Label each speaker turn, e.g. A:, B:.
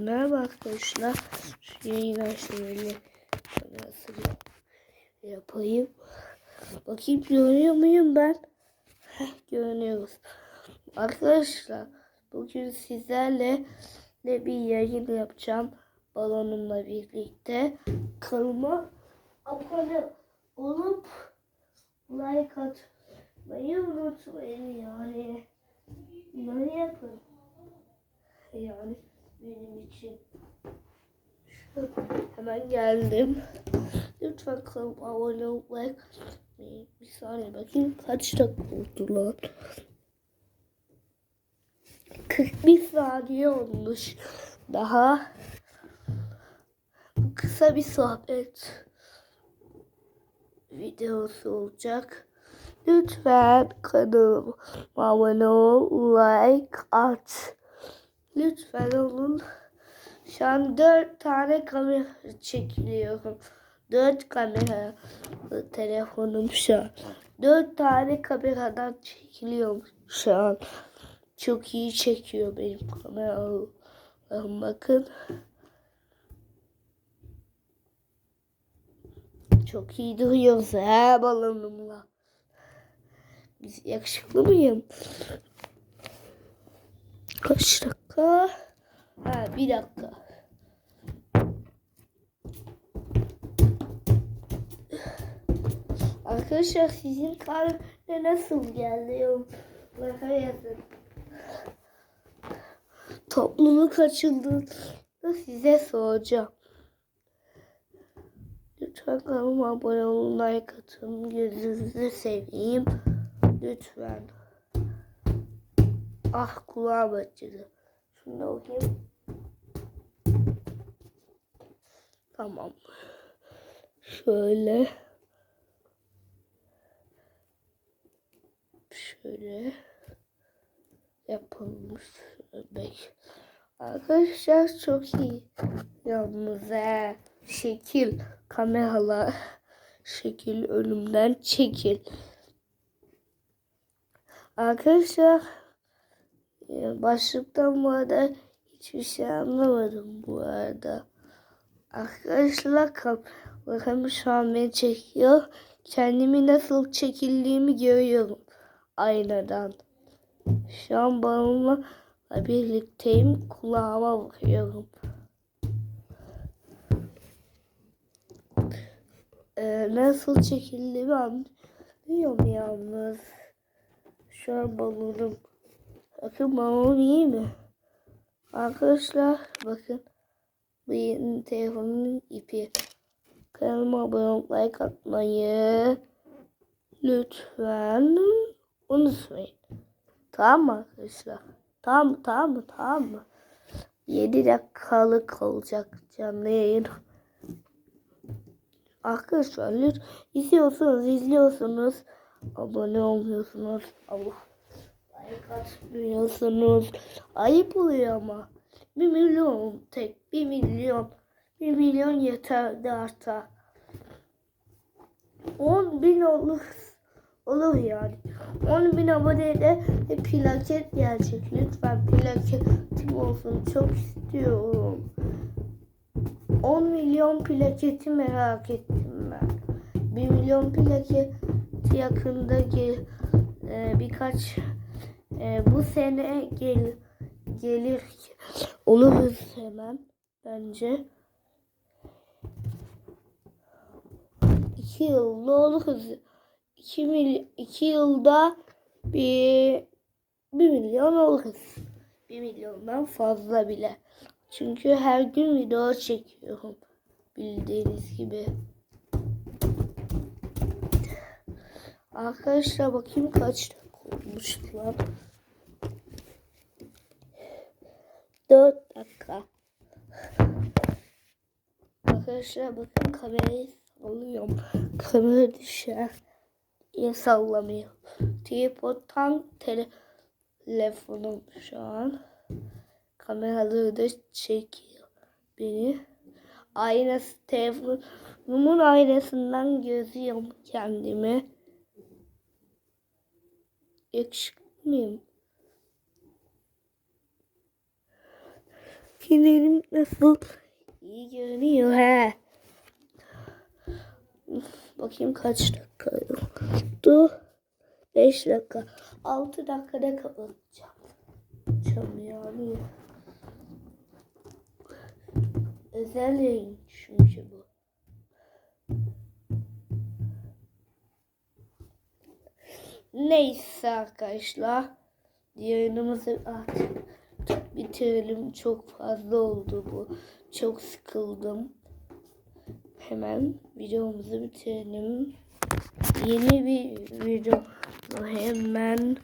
A: Merhaba arkadaşlar. Yayına şöyle nasıl yapayım. Bakayım görünüyor muyum ben? Heh, görünüyoruz. Arkadaşlar bugün sizlerle de bir yayın yapacağım. Balonumla birlikte. Kanalıma abone olup like atmayı unutmayın yani. Bunları yapın. Yani benim için. Hemen geldim. Lütfen kanalıma abone olmayı bir saniye bakayım kaç dakika oldu lan. 41 saniye olmuş. Daha kısa bir sohbet videosu olacak. Lütfen kanalıma abone ol, like at. Lütfen olun. Şu an dört tane kamera çekiliyorum. Dört kamera telefonum şu an. Dört tane kameradan çekiliyorum şu an. Çok iyi çekiyor benim kameram. Bakın. Çok iyi duruyoruz he balonumla. Biz yakışıklı mıyım? Kaç dakika? Ha bir dakika. Arkadaşlar sizin karne nasıl geldi? Yorumlara yazın. Toplumu kaçırdığında size soracağım. Lütfen kanalıma abone olun, like atın, gözünüzü seveyim. Lütfen. Ah kulağım acıdı. Şunu da. Tamam. Şöyle. Şöyle. Yapılmış. Bek. Arkadaşlar çok iyi. Yalnız he. Şekil. Kameralar. Şekil önümden çekil. Arkadaşlar e, başlıktan bu arada hiçbir şey anlamadım bu arada. Arkadaşlar kameram şu an beni çekiyor. Kendimi nasıl çekildiğimi görüyorum aynadan. Şu an balonla birlikteyim. Kulağıma bakıyorum. Ee, nasıl çekildiğimi anlıyorum yalnız. Şu an balonum. Bakın balonum iyi mi? Arkadaşlar bakın. Bu yeni telefonumun ipi. Kanalıma abone olup like atmayı lütfen unutmayın. Tamam mı arkadaşlar? Tamam? Tamam mı? Tamam mı? 7 dakikalık olacak canlı yayın. Arkadaşlar lütfen izliyorsunuz, izliyorsunuz. Abone olmuyorsunuz. Allah. Like atmıyorsunuz. Ayıp oluyor ama. Bir milyon tek. Bir milyon. Bir milyon yeterdi arta. 10 bin olur. Olur yani. 10 bin abonede de plaket gelecek. Lütfen plaketim olsun. Çok istiyorum. 10 milyon plaketi merak ettim ben. 1 milyon plaket yakında gel, e, birkaç e, bu sene gel, gelir oluruz hemen bence. 2 yılda oluruz. 2 mil 2 yılda bir 1 milyon oluruz. 1 milyondan fazla bile. Çünkü her gün video çekiyorum. Bildiğiniz gibi. Arkadaşlar bakayım kaç dakika olmuş lan. 4 dakika. Arkadaşlar bakın kamerayı sallıyorum. Kamera düşer. Ya sallamıyor. Tripod'tan telefonum şu an. Kameraları da çekiyor beni. Aynası telefonumun aynasından gözüyorum kendimi. Yakışıklı mıyım? Makinelerim nasıl iyi görünüyor he. Bakayım kaç dakika oldu. 5 dakika. 6 dakikada kapatacağım. Çam yani. Özel yayın çünkü bu. Neyse arkadaşlar. Yayınımızı artık bitirelim. Çok fazla oldu bu. Çok sıkıldım. Hemen videomuzu bitirelim. Yeni bir video hemen